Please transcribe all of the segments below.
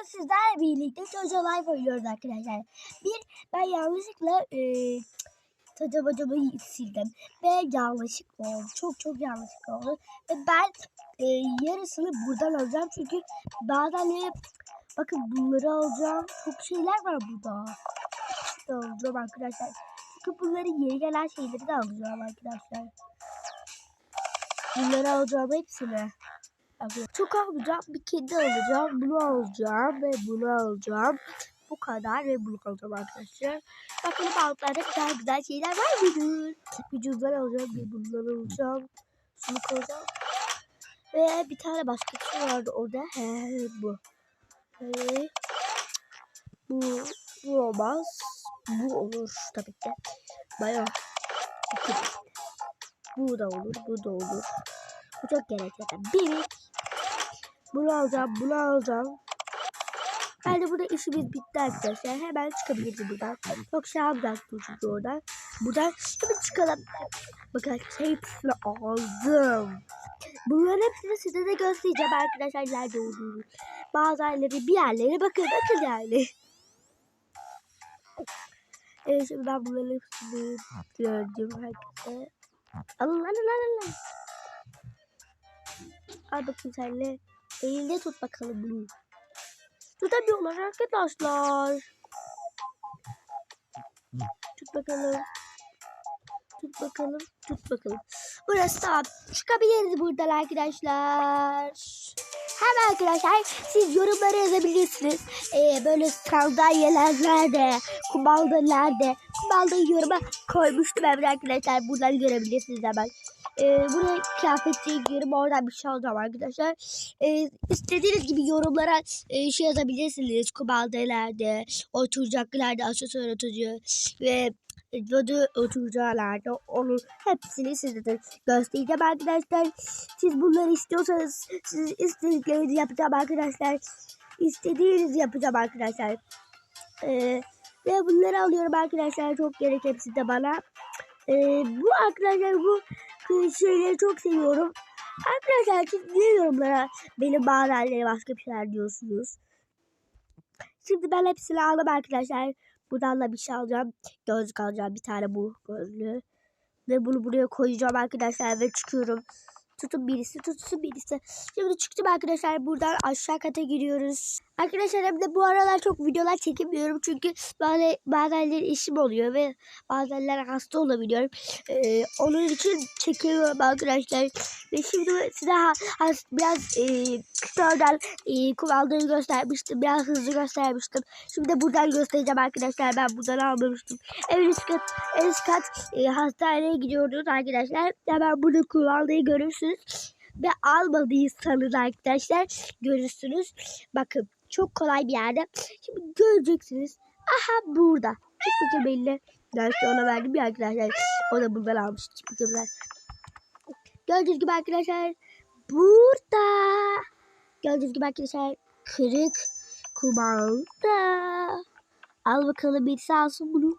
bugün sizlerle birlikte Jojo Life oynuyoruz arkadaşlar. Bir, ben yanlışlıkla e, Jojo sildim. Ve yanlışlıkla oldu. Çok çok yanlışlıkla oldu. Ve ben e, yarısını buradan alacağım. Çünkü bazen hep bakın bunları alacağım. Çok şeyler var burada. İşte alacağım arkadaşlar. Çünkü bunları yeni gelen şeyleri de alacağım arkadaşlar. Bunları alacağım hepsini. Çok almayacağım. Bir kedi alacağım. Bunu alacağım ve bunu alacağım. Bu kadar ve bunu alacağım arkadaşlar. Bakalım altlarda güzel güzel şeyler var mıdır? Cüzdan alacağım. Bir bundan alacağım. Şunu koyacağım. Ve bir tane başka bir şey vardı orada. He bu. He. Bu, bu olmaz. Bu olur tabii ki. Bayağı. Bu da olur. Bu da olur. Bu çok gerekli. Bir bunu alacağım, bunu alacağım. Ben de burada işimiz bitti arkadaşlar. Hemen çıkabiliriz buradan. Çok şey yapacaktım çünkü oradan. Buradan şimdi çıkalım. Bakın hepsini aldım. Bunların hepsini size de göstereceğim arkadaşlar nerede olduğunu. Bazı yerleri bir yerlere bakın bakın yani. Evet şimdi ben bunların hepsini gördüm herkese. Allah Allah Allah. Al bakayım senle. Elinde tut bakalım bunu. Tutamıyorlar arkadaşlar. Tut bakalım. Tut bakalım. Tut bakalım. Burası tamam. Çıkabiliriz buradan arkadaşlar. Hem arkadaşlar siz yorumlara yazabilirsiniz. Ee, böyle sandalyeler nerede? Kumalda nerede? Kumaldayı yoruma koymuştum hemen arkadaşlar. Buradan görebilirsiniz hemen. Ee, buraya kıyafetçiye gidiyorum. Oradan bir şey alacağım arkadaşlar. Ee, istediğiniz gibi yorumlara e, şey yazabilirsiniz. Kumaldalarda, oturacaklarda, asansör oturuyor ve Dadı oturacaklarda onun hepsini size de göstereceğim arkadaşlar. Siz bunları istiyorsanız siz istediklerinizi yapacağım arkadaşlar. İstediğinizi yapacağım arkadaşlar. Ee, ve bunları alıyorum arkadaşlar. Çok gerek hepsi de bana. Ee, bu arkadaşlar bu şeyleri çok seviyorum. Arkadaşlar siz niye yorumlara benim bazenleri başka bir şeyler diyorsunuz? Şimdi ben hepsini aldım arkadaşlar. Buradan da bir şey alacağım. Gözlük alacağım. Bir tane bu gözlüğü. Ve bunu buraya koyacağım arkadaşlar. Ve çıkıyorum. Tutun birisi tutsun birisi. Şimdi çıktım arkadaşlar. Buradan aşağı kata giriyoruz. Arkadaşlar hem de bu aralar çok videolar çekemiyorum. Çünkü bazen, bazenleri işim oluyor. Ve bazenler hasta olabiliyorum. Ee, onun için çekiyorum arkadaşlar. Ve şimdi size biraz e, kısadan e, kumandayı göstermiştim. Biraz hızlı göstermiştim. Şimdi de buradan göstereceğim arkadaşlar. Ben buradan almamıştım. En üst kat, en üst kat e, hastaneye gidiyoruz arkadaşlar. Hemen burada kumandayı görürsünüz. Ve almadıysanız arkadaşlar görürsünüz. Bakın çok kolay bir yerde. Şimdi göreceksiniz. Aha burada. Çık bakayım belli. Dersi ona verdim ya arkadaşlar. O da buradan almış. Çık. Gördüğünüz gibi arkadaşlar burada. Gördüğünüz gibi arkadaşlar kırık kumanda. Al bakalım birisi alsın bunu.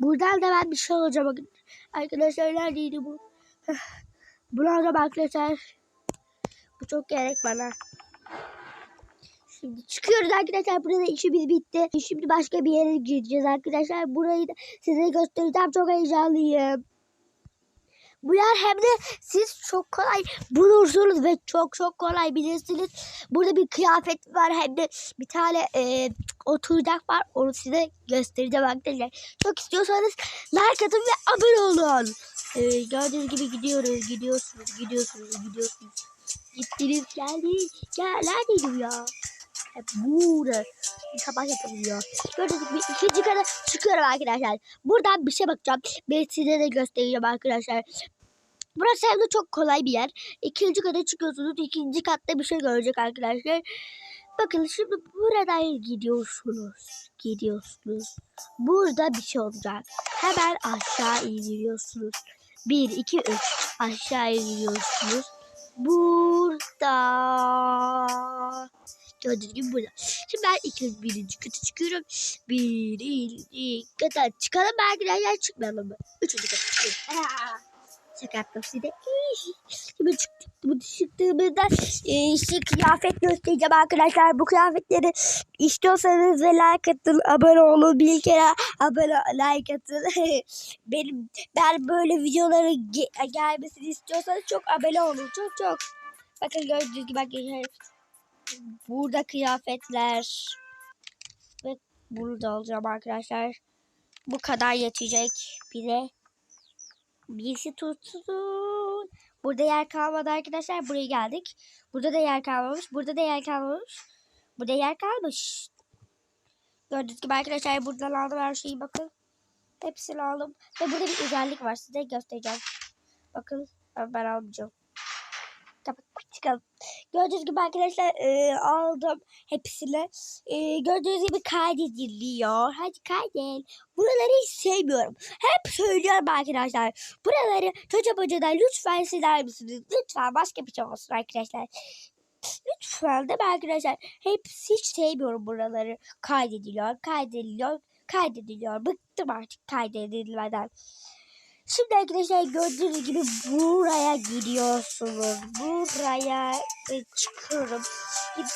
Buradan da ben bir şey alacağım. Bakın. Arkadaşlar neredeydi bu? Bunu alacağım arkadaşlar. Bu çok gerek bana. Şimdi çıkıyoruz arkadaşlar. Burada işimiz bitti. Şimdi başka bir yere gideceğiz arkadaşlar. Burayı da size göstereceğim. Çok heyecanlıyım. Bu yer hem de siz çok kolay bulursunuz ve çok çok kolay bilirsiniz. Burada bir kıyafet var hem de bir tane e, oturacak var. Onu size göstereceğim arkadaşlar. Çok istiyorsanız like atın ve abone olun. E, gördüğünüz gibi gidiyoruz, gidiyorsunuz, gidiyorsunuz, gidiyorsunuz. Gittiniz, geldiniz. Gel, neredeydi bu ya? Burada. Sabah yapılıyor. Gördüğünüz gibi ikinci kata çıkıyorum arkadaşlar. Buradan bir şey bakacağım. Ben size de göstereceğim arkadaşlar. Burası hem de çok kolay bir yer. İkinci kata çıkıyorsunuz. İkinci katta bir şey görecek arkadaşlar. Bakın şimdi buradan gidiyorsunuz. Gidiyorsunuz. Burada bir şey olacak. Hemen aşağı indiriyorsunuz. 1, 2, 3. Aşağı indiriyorsunuz. Burada. Gördüğünüz gibi burada. Şimdi ben ikinci birinci kata çıkıyorum. Birinci kata çıkalım mı arkadaşlar çıkmayalım mı? Üçüncü kata çıkıyorum. Şaka yaptım size. Şimdi çıktığımda, çıktığımda e, işte kıyafet göstereceğim arkadaşlar. Bu kıyafetleri istiyorsanız ve like atın, abone olun. Bir kere abone like atın. Benim ben böyle videoların ge- gelmesini istiyorsanız çok abone olun. Çok çok. Bakın gördüğünüz gibi bakın. Burada kıyafetler. Ve burada alacağım arkadaşlar. Bu kadar yetecek bize. Birisi tutsun. Burada yer kalmadı arkadaşlar. Buraya geldik. Burada da yer kalmamış. Burada da yer kalmamış. Burada yer kalmış. Gördüğünüz gibi arkadaşlar buradan aldım her şeyi bakın. Hepsini aldım. Ve burada bir özellik var. Size göstereceğim. Bakın ben almayacağım. Kapat çıkalım. Gördüğünüz gibi arkadaşlar e, aldım hepsini. E, gördüğünüz gibi kaydediliyor. Hadi kaydet. Buraları hiç sevmiyorum. Hep söylüyorum arkadaşlar. Buraları çocuğa hocadan lütfen siler misiniz? Lütfen başka bir şey olsun arkadaşlar. Lütfen mi arkadaşlar? Hepsi hiç sevmiyorum buraları. Kaydediliyor, kaydediliyor, kaydediliyor. Bıktım artık kaydedilmeden. Şimdi arkadaşlar gördüğünüz gibi buraya gidiyorsunuz. Buraya e, çıkıyorum.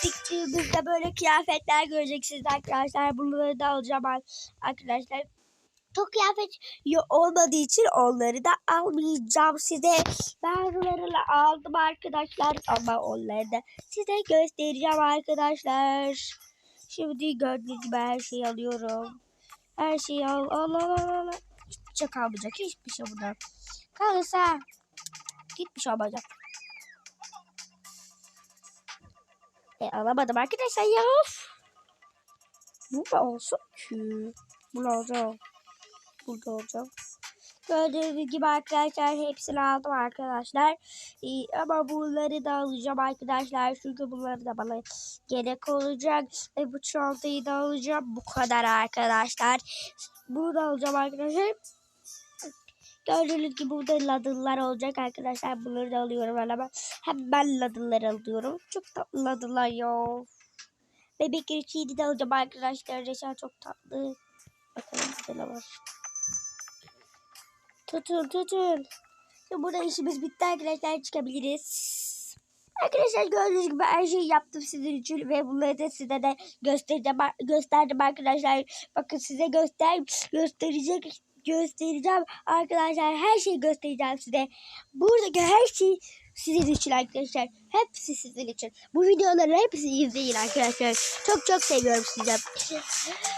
Gittiğimizde böyle kıyafetler göreceksiniz arkadaşlar. Bunları da alacağım arkadaşlar. Çok kıyafet olmadığı için onları da almayacağım size. Bunları aldım arkadaşlar ama onları da size göstereceğim arkadaşlar. Şimdi gördüğünüz gibi her şeyi alıyorum. Her şeyi al al al al. al. Hiçbir şey kalmayacak. Hiçbir şey burada. Kalırsa gitmiş olmayacak. E alamadım arkadaşlar ya. Of. Bu da olsun ki. Bunu alacağım. Burada olacağım. Gördüğünüz gibi arkadaşlar hepsini aldım arkadaşlar. Ee, ama bunları da alacağım arkadaşlar. Çünkü bunları da bana gerek olacak. Ve bu çantayı da alacağım. Bu kadar arkadaşlar. Bunu da alacağım arkadaşlar. Gördüğünüz gibi burada ladıllar olacak arkadaşlar. Bunları da alıyorum ama hem ben ladılları alıyorum. Çok tatlı ladıllar ya. Bebek reçeli de alacağım arkadaşlar. Reçel çok tatlı. Bakalım ne var. Tutun tutun. Şimdi burada işimiz bitti arkadaşlar çıkabiliriz. Arkadaşlar gördüğünüz gibi her şeyi yaptım sizin için ve bunları da size de göstereceğim, gösterdim arkadaşlar. Bakın size göster gösterecek göstereceğim arkadaşlar. Her şeyi göstereceğim size. Buradaki her şey sizin için arkadaşlar. Hepsi sizin için. Bu videoları hepsi izleyin arkadaşlar. Çok çok seviyorum sizi.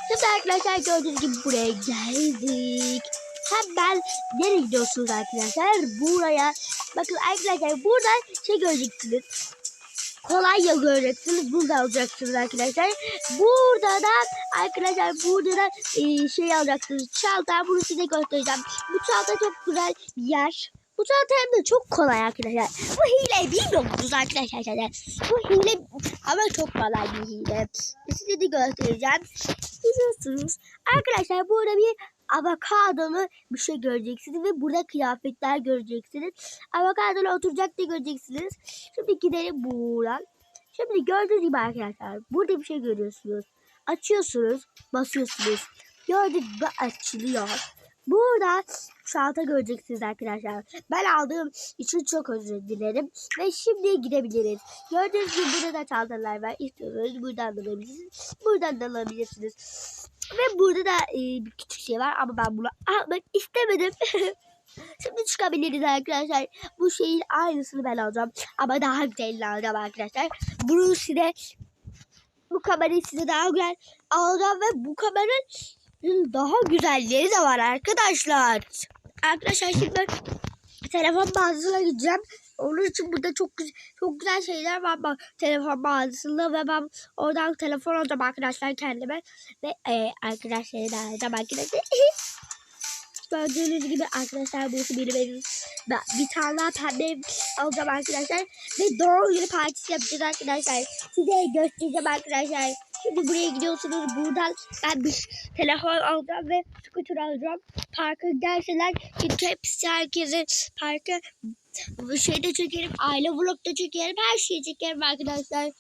Şimdi arkadaşlar gördüğünüz gibi buraya geldik. Hemen nereye gidiyorsunuz arkadaşlar? Buraya. Bakın arkadaşlar burada şey göreceksiniz. Kolay göreceksiniz. Bunu da alacaksınız arkadaşlar. Burada da arkadaşlar burada da e, şey alacaksınız. Çanta. Bunu size göstereceğim. Bu çanta çok güzel bir yer. Bu çanta hem de çok kolay arkadaşlar. Bu hile bilmiyor musunuz arkadaşlar? Bu hile ama çok kolay bir hile. Size de göstereceğim. Biliyorsunuz. Arkadaşlar burada bir avokadolu bir şey göreceksiniz ve burada kıyafetler göreceksiniz. Avokadolu oturacak da göreceksiniz. Şimdi gidelim buradan. Şimdi gördüğünüz gibi arkadaşlar burada bir şey görüyorsunuz. Açıyorsunuz, basıyorsunuz. Gördüğünüz gibi açılıyor. Burada çanta göreceksiniz arkadaşlar. Ben aldığım için çok özür dilerim. Ve şimdi gidebiliriz. Gördüğünüz gibi burada da çantalar var. İstiyorsanız buradan da alabilirsiniz. Buradan da alabilirsiniz. Ve burada da e, bir küçük şey var ama ben bunu almak istemedim. Şimdi çıkabiliriz arkadaşlar. Bu şeyin aynısını ben alacağım. Ama daha güzelini alacağım arkadaşlar. Bunu size bu kamerayı size daha güzel alacağım ve bu kameranın daha güzelleri de var arkadaşlar. Arkadaşlar şimdi telefon mağazasına gideceğim. Onun için burada çok güzel, çok güzel şeyler var bak telefon mağazasında ve ben oradan telefon alacağım arkadaşlar kendime ve e, arkadaşları da alacağım arkadaşlar. Gördüğünüz gibi arkadaşlar burası benim evim. Ben bir tane daha pembe alacağım arkadaşlar. Ve doğum günü partisi yapacağız arkadaşlar. Size göstereceğim arkadaşlar. Şimdi buraya gidiyorsunuz. Buradan ben bir telefon alacağım ve scooter alacağım. Parka gelseler çünkü hepsi herkesin parka şeyde çekerim. Aile vlogda çekerim. Her şeyi çekerim arkadaşlar.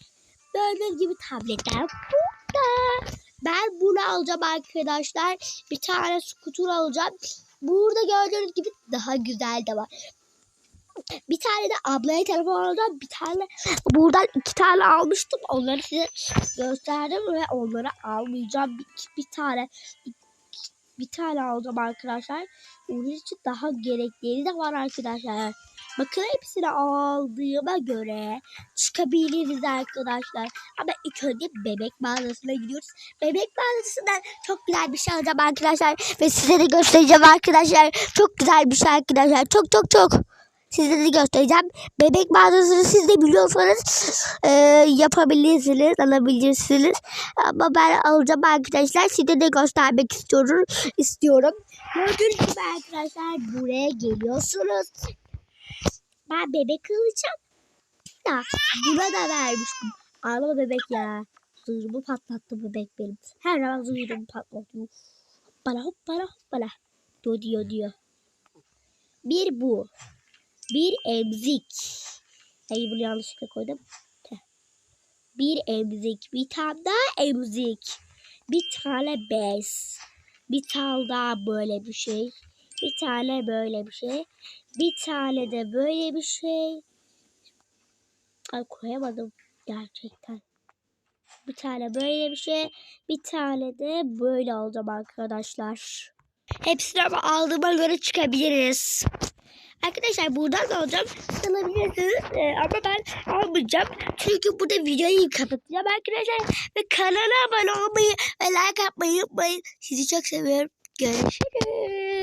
Gördüğünüz gibi tabletler burada. Ben bunu alacağım arkadaşlar. Bir tane skuter alacağım. Burada gördüğünüz gibi daha güzel de var. Bir tane de ablaya telefon aldım. Bir tane buradan iki tane almıştım. Onları size gösterdim ve onları almayacağım. Bir, bir tane bir tane alacağım arkadaşlar. Onun için daha gerekleri de var arkadaşlar. Bakın hepsini aldığıma göre çıkabiliriz arkadaşlar. Ama ilk önce bebek mağazasına gidiyoruz. Bebek mağazasından çok güzel bir şey alacağım arkadaşlar. Ve size de göstereceğim arkadaşlar. Çok güzel bir şey arkadaşlar. Çok çok çok. Size de göstereceğim. Bebek mağazasını siz de biliyorsanız e, yapabilirsiniz, alabilirsiniz. Ama ben alacağım arkadaşlar. Size de göstermek istiyorum. istiyorum. Gördüğünüz gibi arkadaşlar buraya geliyorsunuz. Ben bebek alacağım. Da buna da vermiştim. Ağlama bebek ya. Zırhımı patlattı bebek benim. Her zaman zırhımı patlatıyor. Hoppala hoppala hoppala. Diyor diyor diyor. Bir bu. Bir emzik. Hayır bunu yanlışlıkla koydum. Bir emzik. Bir tane daha emzik. Bir tane bez. Bir tane daha böyle bir şey. Bir tane böyle bir şey. Bir tane de böyle bir şey. Ay koyamadım gerçekten. Bir tane böyle bir şey. Bir tane de böyle alacağım arkadaşlar. Hepsini ama aldığıma göre çıkabiliriz. Arkadaşlar buradan da alacağım. Alabilirsiniz. Ee, ama ben almayacağım. Çünkü burada videoyu kapatacağım arkadaşlar. Ve kanala abone olmayı ve like atmayı unutmayın. Sizi çok seviyorum. Görüşürüz.